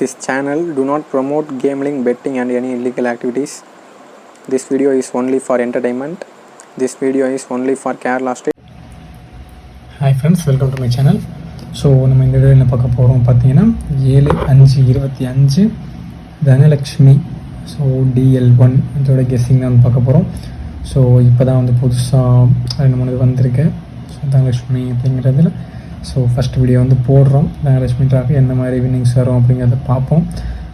This channel do not promote gambling, betting and any illegal activities. This video is only for entertainment. This video is only for Kerala state. Hi friends welcome to my channel so நம்ம இந்த வீடியோவில் என்ன பார்க்க போகிறோம் பார்த்தீங்கன்னா ஏழு அஞ்சு இருபத்தி அஞ்சு தனலக்ஷ்மி ஸோ டிஎல் ஒன் இதோட கெஸ்ஸிங் தான் பார்க்க போகிறோம் ஸோ இப்போ தான் வந்து புதுசாக ரெண்டு மூணு இது வந்திருக்கு ஸோ தனலக்ஷ்மி அப்படிங்கிறதுல ஸோ ஃபஸ்ட் வீடியோ வந்து போடுறோம். தனலக்ஷ்மி டிராஃபி எந்த மாதிரி வின்னிங்ஸ் வரும் அப்படிங்கிறத பார்ப்போம்.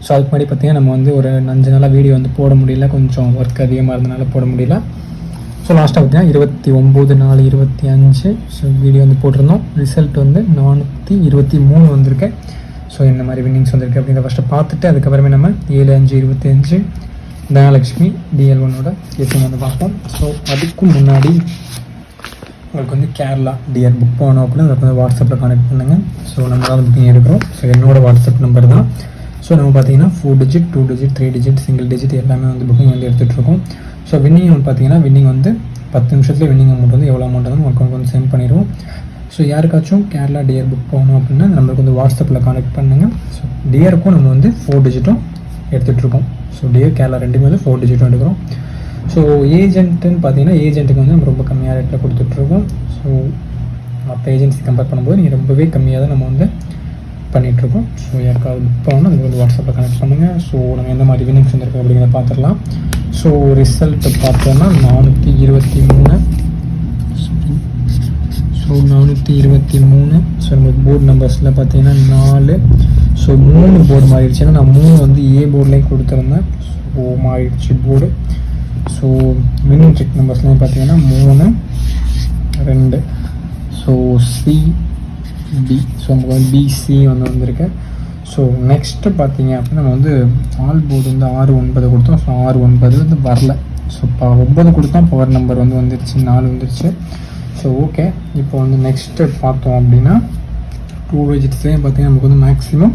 ஸோ அதுக்கு முன்னாடி பார்த்தீங்கன்னா நம்ம வந்து ஒரு அஞ்சு நாளாக வீடியோ வந்து போட முடியல. கொஞ்சம் ஒர்க் அதிகமாக இருந்தனால போட முடியல. ஸோ லாஸ்ட்டாக பார்த்தீங்கன்னா இருபத்தி ஒம்பது நாலு இருபத்தி அஞ்சு. ஸோ வீடியோ வந்து போட்டிருந்தோம். ரிசல்ட் வந்து நானூற்றி இருபத்தி மூணு வந்திருக்கு. ஸோ என்ன மாதிரி வின்னிங்ஸ் வந்திருக்கு அப்படிங்கிற ஃபஸ்ட்டு பார்த்துட்டு அதுக்கப்புறமே நம்ம ஏழு அஞ்சு இருபத்தி அஞ்சு தனலக்ஷ்மி டிஎல் ஒன்னோட கேசிங் வந்து பார்ப்போம். ஸோ அதுக்கும் முன்னாடி உங்களுக்கு வந்து கேரளா டியர் புக் பண்ணணும் அப்படின்னு உங்களுக்கு வந்து வாட்ஸ்அப்பில் கான்டெக்ட் பண்ணுங்கள் ஸோ நம்ம தான் புக்கிங் எடுக்கிறோம். ஸோ என்னோட வாட்ஸ்அப் நம்பர் தான். ஸோ நம்ம பார்த்தீங்கன்னா four digit two digit three digit single digit எல்லாமே வந்து புக்கிங் வந்து எடுத்துகிட்டு இருக்கோம். ஸோ வின்னிங் வந்து பார்த்தீங்கன்னா வின்னிங் வந்து பத்து நிமிஷத்தில் வின்னிங் அமௌண்ட் வந்து எவ்வளோ அமௌண்ட் வந்து உங்களுக்கு வந்து சென்ட் பண்ணிடுவோம். ஸோ யாருக்காச்சும் கேரளா டியர் புக் போகணும் அப்படின்னா நம்மளுக்கு வந்து வாட்ஸ்அப்பில் கான்டெக்ட் பண்ணுங்கள் ஸோ டியருக்கும் நம்ம வந்து ஃபோர் டிஜிட்டும் எடுத்துகிட்ருக்கோம் ஸோ டியர் கேரளா ரெண்டுமே வந்து ஃபோர் டிஜிட்டும் எடுக்கிறோம். ஸோ ஏஜென்ட்டுன்னு பார்த்தீங்கன்னா ஏஜென்ட்டுக்கு வந்து நம்ம ரொம்ப கம்மியாக ரேட்டில் கொடுத்துட்ருக்கோம். ஸோ மற்ற ஏஜென்சி கம்பேர் பண்ணும்போது நீங்கள் ரொம்பவே கம்மியாக தான் நம்ம வந்து பண்ணிகிட்ருக்கோம் ஸோ யாருக்காவது புக் பண்ணணும் அது வந்து வாட்ஸ்அப்பில் கனெக்ட் பண்ணுங்கள் ஸோ நம்ம எந்த மாதிரி வினிங்ஸ் வந்துருக்கு அப்படிங்கிறத பார்த்துடலாம். ஸோ ரிசல்ட்டு பார்த்தோன்னா நானூற்றி இருபத்தி மூணு. ஸோ நானூற்றி இருபத்தி மூணு. ஸோ நம்மளுக்கு போர்டு நம்பர்ஸில் பார்த்தீங்கன்னா நாலு. ஸோ மூணு போர்டு மாறிடுச்சு. ஏன்னா நான் மூணு வந்து ஏ போர்ட்லேயும் கொடுத்துருந்தேன். ஸோ மாறிடுச்சு போர்டு ஸோ வின்னிங் செக் நம்பர்ஸ்லாம் பார்த்தீங்கன்னா மூணு ரெண்டு. ஸோ சி பி ஸோ நமக்கு வந்து பிசி வந்து வந்திருக்கு. ஸோ நெக்ஸ்ட்டு பார்த்தீங்க அப்படின்னா நம்ம வந்து ஆல் போர்டு வந்து ஆறு ஒன்பது கொடுத்தோம். ஸோ ஆறு ஒன்பது வந்து வரல. ஸோ இப்போ ஒன்பது கொடுத்தோம். பவர் நம்பர் வந்து வந்துருச்சு. நாலு வந்துருச்சு. ஸோ ஓகே இப்போ வந்து நெக்ஸ்ட்டு பார்த்தோம் அப்படின்னா டூ டிஜிட்ஸ்லேயும் பார்த்தீங்கன்னா நமக்கு வந்து மேக்ஸிமம்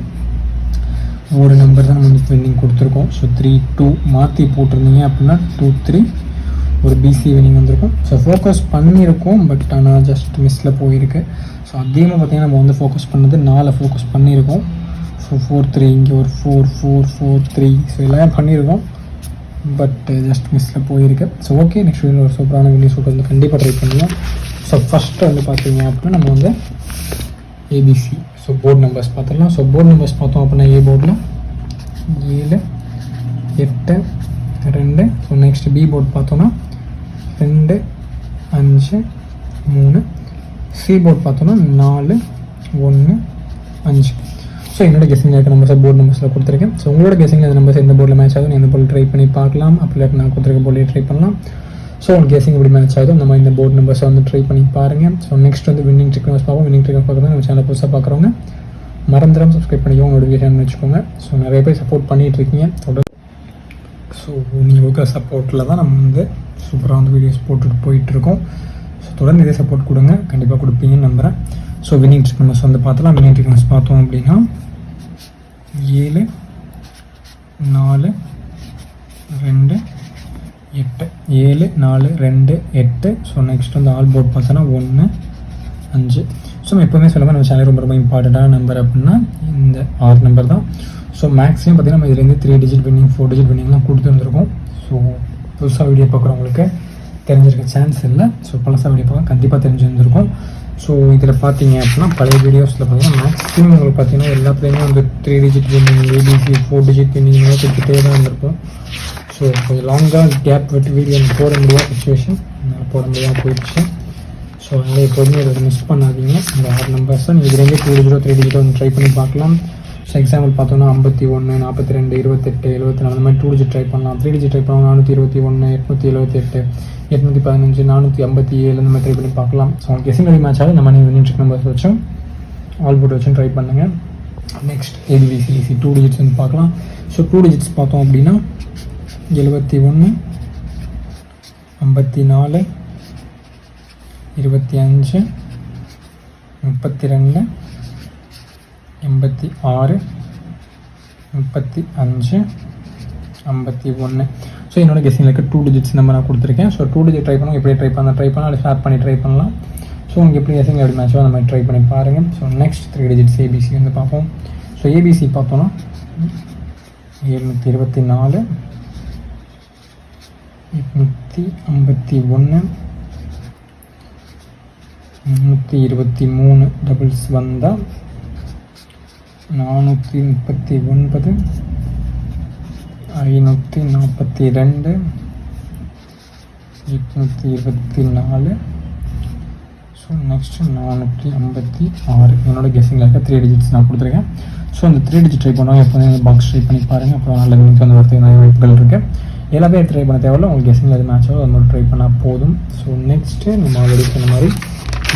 ஒரு நம்பர் தான் நம்ம வந்து பெண்டிங் கொடுத்துருக்கோம். ஸோ த்ரீ டூ மாற்றி போட்டிருந்தீங்க அப்படின்னா டூ த்ரீ ஒரு பிசி வினிங் வந்திருக்கும். ஸோ ஃபோக்கஸ் பண்ணியிருக்கோம் பட் ஆனால் ஜஸ்ட் மிஸ்ஸில் போயிருக்கு. ஸோ அதிகமாக பார்த்தீங்கன்னா நம்ம வந்து ஃபோக்கஸ் பண்ணது நாலு ஃபோக்கஸ் பண்ணியிருக்கோம். ஸோ ஃபோர் த்ரீ இங்கே ஒரு four four four three so எல்லாமே பண்ணியிருக்கோம் பட் ஜஸ்ட் மிஸ்ஸில் போயிருக்கு. ஸோ ஓகே நெக்ஸ்ட் வீடியோ ஒரு சூப்பரான வீடியோ ஷூட் வந்து கண்டிப்பாக ட்ரை பண்ணுவோம். ஸோ ஃபஸ்ட்டு வந்து பார்த்தீங்க அப்படின்னா நம்ம வந்து ஏபிசி ஸோ போர்டு நம்பர்ஸ் பார்த்துடலாம் ஸோ போர்டு நம்பர்ஸ் பார்த்தோம் அப்படின்னா ஏ போர்டில் ஏழு எட்டு ரெண்டு. ஸோ நெக்ஸ்ட் பி போர்டு பார்த்தோன்னா ரெண்டு அஞ்சு மூணு. சி போர்டு பார்த்தோன்னா நாலு ஒன்று அஞ்சு. ஸோ என்னோட கெஸிங் இருக்க நம்பர்ஸை போர்டு நம்பர்ஸில் கொடுத்துருக்கேன். ஸோ உங்களோட கெஸிங் அந்த நம்பர்ஸ் எந்த போர்டில் மேட்ச் ஆகும் எந்த போர்டில் ட்ரை பண்ணி பார்க்கலாம். அப்படி நான் கொடுத்துருக்க போர்டில் ட்ரை பண்ணலாம். ஸோ உங்களுக்கு கேசிங் எப்படி மேட்ச் ஆகுது நம்ம இந்த போர்டு நம்பர்ஸை வந்து ட்ரை பண்ணி பாருங்கள் ஸோ நெக்ஸ்ட் வந்து வின்னிங் ட்ரிக் நம்பர்ஸ் பார்ப்போம். வின்னிங் ட்ரிக் பார்க்குறது நம்ம சேனல் புதுசாக பார்க்குறவங்க மறந்துடாமல் சப்ஸ்கிரைப் பண்ணிக்கோங்க. நோட்டிஃபிகேஷன் வச்சுக்கோங்க. ஸோ நிறைய பேர் சப்போர்ட் பண்ணிகிட்டு இருக்கீங்க. தொடர் ஸோ நீங்கள் கொடுக்குற சப்போர்ட்டில் தான் நம்ம வந்து சூப்பராக வந்து வீடியோஸ் போட்டுட்டு போயிட்டுருக்கோம். ஸோ தொடர்ந்து இதே சப்போர்ட் கொடுங்க. கண்டிப்பாக கொடுப்பீங்கன்னு நம்புகிறேன் ஸோ வின்னிங் ட்ரிக் நம்பர்ஸ் வந்து பார்த்தலாம் வின்னிங் ட்ரிக் நம்பர்ஸ் பார்த்தோம் அப்படின்னா ஏழு நாலு ரெண்டு எட்டு ஏழு நாலு ரெண்டு எட்டு. ஸோ நெக்ஸ்ட் வந்து ஆல் போர்ட் பார்த்தோன்னா ஒன்று அஞ்சு. ஸோ நம்ம எப்போவுமே சொல்லுங்கள் நம்ம சேனல் ரொம்ப ரொம்ப இம்பார்ட்டண்ட்டான நம்பர் அப்படின்னா இந்த ஆறு நம்பர் தான். ஸோ மேக்ஸிமம் பார்த்தீங்கன்னா நம்ம இதுலேருந்து three digit winning four digit வின்னிங்லாம் கொடுத்துருந்துருக்கோம் ஸோ புதுசாக வீடியோ பார்க்குறவங்களுக்கு தெரிஞ்சிருக்க சான்ஸ் இல்லை. ஸோ பழசாக வீடியோ பார்க்க கண்டிப்பாக தெரிஞ்சு வந்திருக்கும். ஸோ இதில் பார்த்தீங்க அப்படின்னா பழைய வீடியோஸில் பார்த்தீங்கன்னா மேக்ஸிமம் உங்களுக்கு பார்த்தீங்கன்னா எல்லாத்துலேயுமே வந்து three digit winning ABC four digit winning கொடுத்துட்டே தான் இருந்திருக்கும் ஸோ கொஞ்சம் லாங்காக கேப் விட்டு வீடியோ போட முடியாத சுச்சுவேஷன் போட முடியாமல் போயிடுச்சு. ஸோ அதனால் எப்போதுமே இதை மிஸ் பண்ணாதீங்க. இந்த ஆறு நம்பர்ஸை நீங்கள் இதுலேருந்து டூ டிஜிட்டோ த்ரீ டிஜிட்டோ வந்து ட்ரை பண்ணி பார்க்கலாம். ஸோ எக்ஸாம்பிள் பார்த்தோன்னா ஐம்பத்தி ஒன்று நாற்பத்தி ரெண்டு இருபத்தெட்டு எழுபத்தி நாலு. அந்த மாதிரி டூ டிஜிட் ட்ரை பண்ணலாம். த்ரீ டிஜிட் ட்ரை பண்ணலாம் நானூற்றி இருபத்தி ஒன்று எட்நூற்றி எழுபத்தி எட்டு எட்நூற்றி பதினஞ்சு நானூற்றி ஐம்பத்தி ஏழு அந்த மாதிரி ட்ரை பண்ணி பார்க்கலாம். ஸோ உங்களுக்கு கெஸிங் ரெடி மேட்ச் ஆகுது? நம்ம நீங்கள் நம்பர்ஸ் வச்சும்? ஆல் போட்டு வச்சும் ட்ரை பண்ணுங்கள் நெக்ஸ்ட் ஏபிசிசி டூ டிஜிட்ஸ் வந்து பார்க்கலாம். ஸோ டூ டிஜிட்ஸ் பார்த்தோம் அப்படின்னா எழுபத்தி ஒன்று ஐம்பத்தி நாலு இருபத்தி அஞ்சு முப்பத்தி ரெண்டு எண்பத்தி ஆறு முப்பத்தி அஞ்சு ஐம்பத்தி ஒன்று. ஸோ என்னோட கெஸ்டிங்களுக்கு டூ டிஜிட்ஸ் நம்பர் நான் கொடுத்துருக்கேன். ஸோ டூ டிஜிட் ட்ரை பண்ணுவோம் எப்படி ட்ரை பண்ணலாம்? ட்ரை பண்ணலாம். இல்லை ஷேர் பண்ணி ட்ரை பண்ணலாம். ஸோ உங்களுக்கு எப்படி கெஸ்டிங் எப்படி மேட்சோ அந்த மாதிரி ட்ரை பண்ணி பாருங்கள் so next three digits ABC வந்து பார்ப்போம். ஸோ ஏபிசி பார்த்தோன்னா எழுநூற்றி இருபத்தி நாலு எட்நூற்றி ஐம்பத்தி ஒன்று முந்நூற்றி இருபத்தி மூணு டபுள்ஸ் வந்தால் நானூற்றி முப்பத்தி ஒன்பது ஐநூற்றி நாற்பத்தி ரெண்டு எட்நூற்றி இருபத்தி நாலு ஸோ நெக்ஸ்ட்டு நானூற்றி ஐம்பத்தி ஆறு. என்னோடய கெஸ்ஸிங்கில் இருக்க த்ரீ டிஜிட்ஸ் நான் கொடுத்துருக்கேன். ஸோ அந்த த்ரீ டிஜிட் ட்ரை பண்ணுவாங்க எப்போதும் பாக்ஸ் ட்ரை பண்ணி பாருங்கள் அப்புறம் நல்ல வந்து வரதுக்கு நிறைய வாய்ப்புகள் இருக்குது எல்லா பேரும் ட்ரை பண்ண தேவையில்ல. உங்களுக்கு கெஸ்ஸிங்கில் எது மேட்ச் ஆகும் அது மட்டும் ட்ரை பண்ணால் போதும். ஸோ நெக்ஸ்ட்டு நம்ம ஆல்ரெடி சொன்ன மாதிரி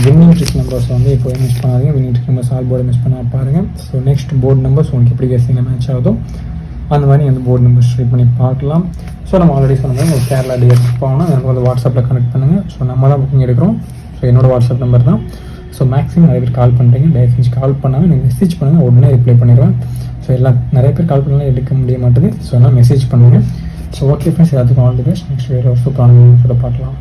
வின்னிங் ட்ரிக் நம்பர்ஸ் வந்து எப்போதும் மிஸ் பண்ணாதீங்க. Winning trick numbers all board miss பண்ணால் பாருங்கள் ஸோ நெக்ஸ்ட் போர்டு நம்பர்ஸ் உங்களுக்கு எப்படி கெஸ்ஸிங்கில் மேட்ச் ஆகுதோ அந்த மாதிரி அந்த போர்டு நம்பர்ஸ் ட்ரை பண்ணி பார்க்கலாம். ஸோ நம்ம ஆல்ரெடி சொன்ன மாதிரி ஒரு கேரளா டிஎஸ் போகணும். எனக்கு வந்து வாட்ஸ்அப்பில் கனெக்ட் பண்ணுங்கள் ஸோ நம்ம தான் புக்கிங் எடுக்கிறோம். ஸோ என்னோட வாட்ஸ்அப் நம்பர் தான். ஸோ மேக்ஸிமம் நிறைய பேர் கால் பண்ணுறீங்க தயவு செஞ்சு கால் பண்ணாமல் நீங்கள் மெசேஜ் பண்ணுங்கள் உடனே ரிப்ளை பண்ணிடுவேன். ஸோ எல்லாம் நிறைய பேர் கால் பண்ணலாம் எடுக்க முடிய மாட்டேங்குது ஸோ எல்லாம் மெசேஜ் பண்ணுங்கள் ஸோ ஓகே ஃப்ரெண்ட்ஸ் எல்லாத்துக்கும் ஆல் தி பெஸ்ட் நெக்ஸ்ட் வேறு ஒரு சூப்பரான வீடியோ பார்க்கலாம்